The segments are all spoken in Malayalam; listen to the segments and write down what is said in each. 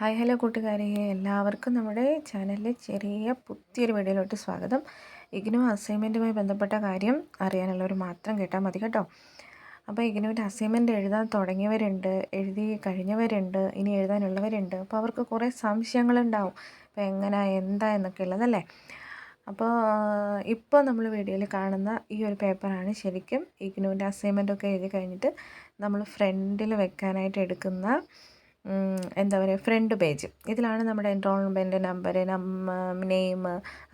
ഹായ് ഹലോ കൂട്ടുകാരെ എല്ലാവർക്കും നമ്മുടെ ചാനലിലെ ചെറിയ പുതിയൊരു വീഡിയോയിലോട്ട് സ്വാഗതം. ഇഗ്നു അസൈൻമെന്റുമായി ബന്ധപ്പെട്ട കാര്യം അറിയാനുള്ളവർ മാത്രം കേട്ടാൽ മതി കേട്ടോ. അപ്പോൾ ഇഗ്നുവിന്റെ അസൈൻമെന്റ് എഴുതാൻ തുടങ്ങിയവരുണ്ട് എഴുതി കഴിഞ്ഞവരുണ്ട് ഇനി എഴുതാനുള്ളവരുണ്ട്. അപ്പോൾ അവർക്ക് കുറേ സംശയങ്ങളുണ്ടാവും. അപ്പോൾ എങ്ങനെ എന്താ എന്നൊക്കെ ഉള്ളതല്ലേ അപ്പോൾ ഇപ്പോൾ നമ്മൾ വീഡിയോയിൽ കാണുന്ന ഈ ഒരു പേപ്പറാണ് ശരിക്കും ഇഗ്നുവിന്റെ അസൈൻമെന്റൊക്കെ എഴുതി കഴിഞ്ഞിട്ട് നമ്മൾ ഫ്രണ്ടിൽ വെക്കാനായിട്ട് എടുക്കുന്ന എന്താ പറയുക ഫ്രണ്ട് പേജ് ഇതിലാണ് നമ്മുടെ എൻറോൾമെന്റ് നമ്പർ നമ്മ നെയിം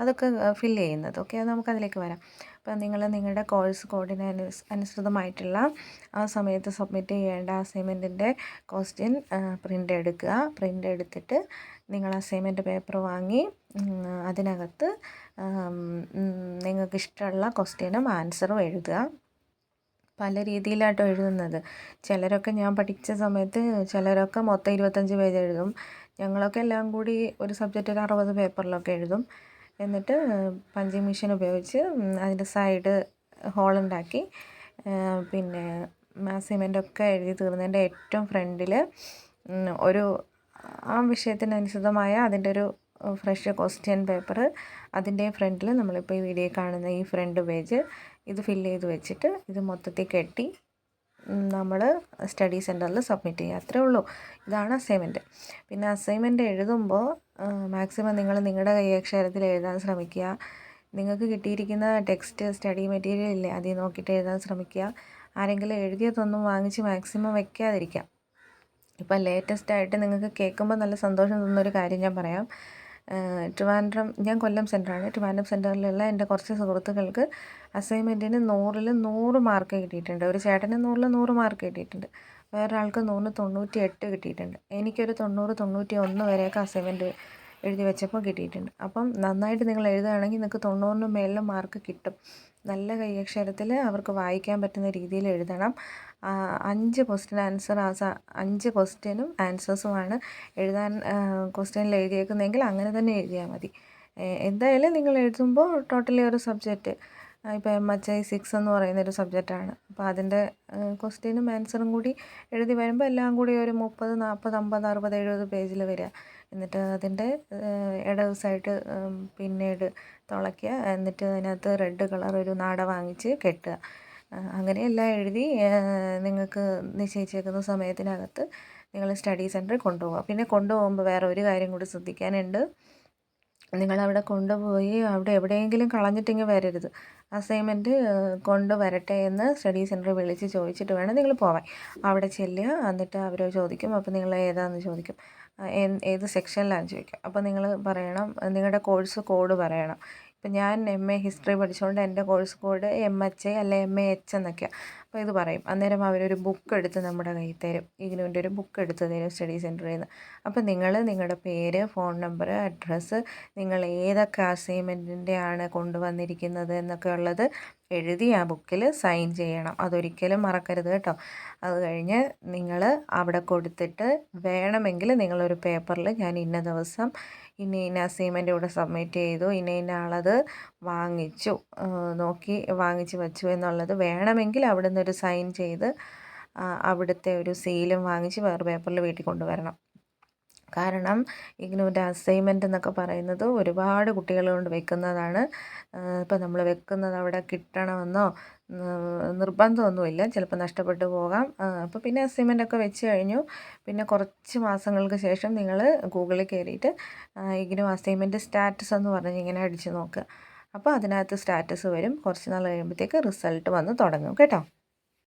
അതൊക്കെ ഫില്ല് ചെയ്യുന്നത്. ഓക്കെ അത് നമുക്കതിലേക്ക് വരാം. അപ്പം നിങ്ങൾ നിങ്ങളുടെ കോഴ്സ് കോഡിന് അനുസൃതമായിട്ടുള്ള ആ സമയത്ത് സബ്മിറ്റ് ചെയ്യേണ്ട അസൈൻമെന്റിന്റെ ക്വസ്റ്റ്യൻ പ്രിന്റ് എടുക്കുക. പ്രിന്റ് എടുത്തിട്ട് നിങ്ങൾ അസൈൻമെന്റ് പേപ്പർ വാങ്ങി അതിനകത്ത് നിങ്ങൾക്ക് ഇഷ്ടമുള്ള ക്വസ്റ്റ്യനും ആൻസറും എഴുതുക. പല രീതിയിലാട്ടോ എഴുതുന്നത്. ചിലരൊക്കെ ഞാൻ പഠിച്ച സമയത്ത് ചിലരൊക്കെ മൊത്തം ഇരുപത്തഞ്ച് പേജ് എഴുതും. ഞങ്ങളൊക്കെ എല്ലാം കൂടി ഒരു സബ്ജക്റ്റ് ഒരു അറുപത് പേപ്പറിലൊക്കെ എഴുതും. എന്നിട്ട് പഞ്ചിങ് മെഷീൻ ഉപയോഗിച്ച് അതിന്റെ സൈഡ് ഹോളുണ്ടാക്കി പിന്നെ സിമെന്റൊക്കെ എഴുതി തീർന്നതിന്റെ ഏറ്റവും ഫ്രണ്ടിൽ ഒരു ആ വിഷയത്തിനനുസൃതമായ അതിന്റെ ഒരു ഫ്രഷ് ക്വസ്റ്റ്യൻ പേപ്പർ അതിന്റെ ഫ്രണ്ടിൽ നമ്മളിപ്പോൾ ഈ വീഡിയോ കാണുന്ന ഈ ഫ്രണ്ട് പേജ് ഇത് ഫില്ല് ചെയ്ത് വെച്ചിട്ട് ഇത് മൊത്തത്തിൽ കെട്ടി നമ്മൾ സ്റ്റഡി സെന്ററിൽ സബ്മിറ്റ് ചെയ്യുക. അത്രേ ഉള്ളൂ. ഇതാണ് അസൈൻമെന്റ് പിന്നെ അസൈൻമെന്റ് എഴുതുമ്പോൾ മാക്സിമം നിങ്ങൾ നിങ്ങളുടെ കൈയക്ഷരത്തിൽ എഴുതാൻ ശ്രമിക്കുക. നിങ്ങൾക്ക് കിട്ടിയിരിക്കുന്ന ടെക്സ്റ്റ് സ്റ്റഡി മെറ്റീരിയൽ ഇല്ലേ അതിൽ നോക്കിയിട്ട് എഴുതാൻ ശ്രമിക്കുക. ആരെങ്കിലും എഴുതിയതൊന്നും വാങ്ങിച്ച് മാക്സിമം വയ്ക്കാതിരിക്കാം ഇപ്പം ലേറ്റസ്റ്റ് ആയിട്ട് നിങ്ങൾക്ക് കേൾക്കുമ്പോൾ നല്ല സന്തോഷം തോന്നുന്നൊരു കാര്യം ഞാൻ പറയാം. ട്രിവാൻഡ്രം ഞാൻ കൊല്ലം സെന്ററാണ്. ട്രിവാൻഡ്രം സെന്ററിലുള്ള എന്റെ കുറച്ച് സുഹൃത്തുക്കൾക്ക് അസൈൻമെന്റിന് നൂറിൽ നൂറ് മാർക്ക് കിട്ടിയിട്ടുണ്ട്. ഒരു ചേട്ടന് നൂറിൽ നൂറ് മാർക്ക് കിട്ടിയിട്ടുണ്ട്. വേറൊരാൾക്ക് നൂറിന് തൊണ്ണൂറ്റി എട്ട് കിട്ടിയിട്ടുണ്ട്. എനിക്കൊരു തൊണ്ണൂറ് തൊണ്ണൂറ്റി ഒന്ന് വരെയൊക്കെ അസൈൻമെന്റ് എഴുതി വെച്ചപ്പോൾ കിട്ടിയിട്ടുണ്ട്. അപ്പം നന്നായിട്ട് നിങ്ങൾ എഴുതുകയാണെങ്കിൽ നിങ്ങൾക്ക് തൊണ്ണൂറിന് മേളിൽ മാർക്ക് കിട്ടും. നല്ല കൈയക്ഷരത്തിൽ അവർക്ക് വായിക്കാൻ പറ്റുന്ന രീതിയിൽ എഴുതണം. അഞ്ച് ക്വസ്റ്റ്യൻ ആൻസർ ആ അഞ്ച് ക്വസ്റ്റ്യനും ആൻസേഴ്സുമാണ് എഴുതാൻ ക്വസ്റ്റ്യനിൽ എഴുതിയേക്കുന്നതെങ്കിൽ അങ്ങനെ തന്നെ എഴുതിയാൽ മതി. എന്തായാലും നിങ്ങൾ എഴുതുമ്പോൾ ടോട്ടലി ഒരു സബ്ജക്റ്റ് ഇപ്പോൾ എം എച്ച് ഐ സിക്സ് എന്ന് പറയുന്നൊരു സബ്ജക്റ്റാണ് അപ്പോൾ അതിന്റെ ക്വസ്റ്റ്യനും ആൻസറും കൂടി എഴുതി വരുമ്പോൾ എല്ലാം കൂടി ഒരു മുപ്പത് നാൽപ്പത് അമ്പത് അറുപത് എഴുപത് പേജിൽ വരിക എന്നിട്ട് അതിന്റെ ഇടവശമായിട്ട് പിന്നീട് തുളയ്ക്കുക എന്നിട്ട് അതിനകത്ത് റെഡ് കളർ ഒരു നാട വാങ്ങിച്ച് കെട്ടുക. അങ്ങനെയെല്ലാം എഴുതി നിങ്ങൾക്ക് നിശ്ചയിച്ചേക്കുന്ന സമയത്തിനകത്ത് നിങ്ങൾ സ്റ്റഡി സെന്ററിൽ കൊണ്ടുപോകുക പിന്നെ കൊണ്ടുപോകുമ്പോൾ വേറെ ഒരു കാര്യം കൂടി ശ്രദ്ധിക്കാനുണ്ട്. നിങ്ങളവിടെ കൊണ്ടുപോയി അവിടെ എവിടെയെങ്കിലും കളഞ്ഞിട്ടിങ്ങ് വരരുത്. അസൈൻമെന്റ് കൊണ്ടുവരട്ടെ എന്ന് സ്റ്റഡി സെന്ററിൽ വിളിച്ച് ചോദിച്ചിട്ട് വേണം നിങ്ങൾ പോവാൻ. അവിടെ ചെല്ലുക എന്നിട്ട് അവർ ചോദിക്കും അപ്പോൾ നിങ്ങൾ ഏതാണെന്ന് ചോദിക്കും? ഏത് സെക്ഷനിലാണെന്ന് ചോദിക്കും. അപ്പോൾ നിങ്ങൾ പറയണം നിങ്ങളുടെ കോഴ്സ് കോഡ് പറയണം. ഇപ്പം ഞാൻ എം എ ഹിസ്റ്ററി പഠിച്ചുകൊണ്ട് എന്റെ course code M H A അല്ലെ എം എ എച്ച് എന്നൊക്കെയാണ് അപ്പോൾ ഇത് പറയും. അന്നേരം അവരൊരു ബുക്ക് എടുത്ത് നമ്മുടെ കയ്യിൽ തരും. ഇഗ്നുവിന്റെ ഒരു ബുക്ക് എടുത്ത് തരും സ്റ്റഡി സെന്ററിൽ നിന്ന്. അപ്പം നിങ്ങൾ നിങ്ങളുടെ പേര് ഫോൺ നമ്പർ അഡ്രസ്സ് നിങ്ങൾ ഏതൊക്കെ അസൈൻമെന്റിന്റെ ആണ് കൊണ്ടുവന്നിരിക്കുന്നത് എന്നൊക്കെ ഉള്ളത് എഴുതി ആ ബുക്കിൽ സൈൻ ചെയ്യണം. അതൊരിക്കലും മറക്കരുത് കേട്ടോ. അത് കഴിഞ്ഞ് നിങ്ങൾ അവിടെ കൊടുത്തിട്ട് വേണമെങ്കിൽ നിങ്ങളൊരു പേപ്പറിൽ ഞാൻ ഇന്ന ദിവസം ഇന്ന ഇന്ന അസൈൻമെന്റ് ഇവിടെ സബ്മിറ്റ് ചെയ്തു ഇന്ന ഇന്ന ആളത് വാങ്ങിച്ചു നോക്കി വാങ്ങിച്ച് വെച്ചു എന്നുള്ളത് വേണമെങ്കിൽ അവിടെ നിന്നൊരു സൈൻ ചെയ്ത് അവിടുത്തെ ഒരു സീലും വാങ്ങിച്ച് വേറെ പേപ്പറിൽ വീട്ടിൽ കൊണ്ടുവരണം. കാരണം ഇഗ്നുവിന്റെ അസൈൻമെന്റ് എന്നൊക്കെ പറയുന്നത് ഒരുപാട് കുട്ടികൾ കൊണ്ട് വെക്കുന്നതാണ്. ഇപ്പം നമ്മൾ വെക്കുന്നത് അവിടെ കിട്ടണമെന്നോ നിർബന്ധമൊന്നുമില്ല. ചിലപ്പോൾ നഷ്ടപ്പെട്ടു പോകാം. അപ്പോൾ പിന്നെ അസൈൻമെന്റ് ഒക്കെ വെച്ച് കഴിഞ്ഞു. പിന്നെ കുറച്ച് മാസങ്ങൾക്ക് ശേഷം നിങ്ങൾ ഗൂഗിളിൽ കയറിയിട്ട് ഇങ്ങനെ അസൈൻമെന്റ് സ്റ്റാറ്റസ് എന്ന് പറഞ്ഞ് ഇങ്ങനെ അടിച്ച് നോക്കുക. അപ്പോൾ അതിനകത്ത് സ്റ്റാറ്റസ് വരും. കുറച്ച് നാൾ കഴിയുമ്പോഴത്തേക്ക് റിസൾട്ട് വന്ന് തുടങ്ങും. കേട്ടോ?